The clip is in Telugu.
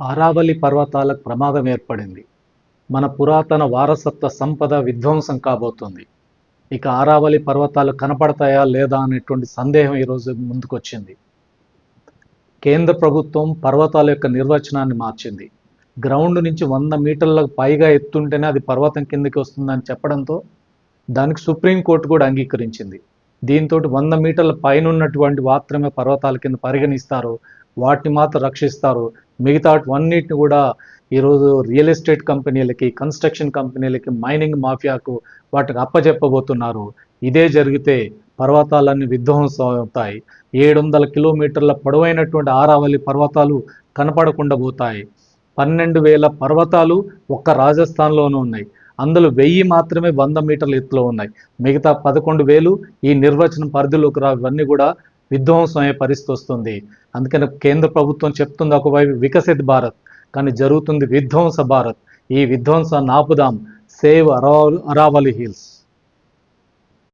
ఆరావళి పర్వతాలకు ప్రమాదం ఏర్పడింది. మన పురాతన వారసత్వ సంపద విధ్వంసం కాబోతుంది. ఇక ఆరావళి పర్వతాలు కనపడతాయా లేదా అనేటువంటి సందేహం ఈరోజు ముందుకొచ్చింది. కేంద్ర ప్రభుత్వం పర్వతాల యొక్క నిర్వచనాన్ని మార్చింది. గ్రౌండ్ నుంచి వంద మీటర్లకు పైగా ఎత్తుంటేనే అది పర్వతం కిందకి వస్తుందని చెప్పడంతో దానికి సుప్రీంకోర్టు కూడా అంగీకరించింది. దీంతో వంద మీటర్ల పైన ఉన్నటువంటి మాత్రమే పర్వతాల కింద పరిగణిస్తారు వాటిని మాత్రం రక్షిస్తారు. మిగతా అన్నిటిని కూడా ఈరోజు రియల్ ఎస్టేట్ కంపెనీలకి కన్స్ట్రక్షన్ కంపెనీలకి మైనింగ్ మాఫియాకు వాటికి అప్పజెప్పబోతున్నారు. ఇదే జరిగితే పర్వతాలన్నీ విధ్వంసం అవుతాయి ఏడు వందల కిలోమీటర్ల పొడవైనటువంటి ఆరావళి పర్వతాలు కనపడకుండా పోతాయి. పన్నెండు వేల పర్వతాలు ఒక్క రాజస్థాన్లోనూ ఉన్నాయి. అందులో వెయ్యి మాత్రమే వంద మీటర్ల ఎత్తులో ఉన్నాయి. మిగతా పదకొండు వేలు ఈ నిర్వచనం పరిధిలోకి రా ఇవన్నీ కూడా విధ్వంసం అయ్యే పరిస్థితి వస్తుంది. అందుకని కేంద్ర ప్రభుత్వం చెప్తుంది ఒకవైపు వికసిత్ భారత్ కానీ జరుగుతుంది విధ్వంస భారత్. ఈ విధ్వంసాన్ని ఆపుదాం. Save Aravalli Aravalli hills.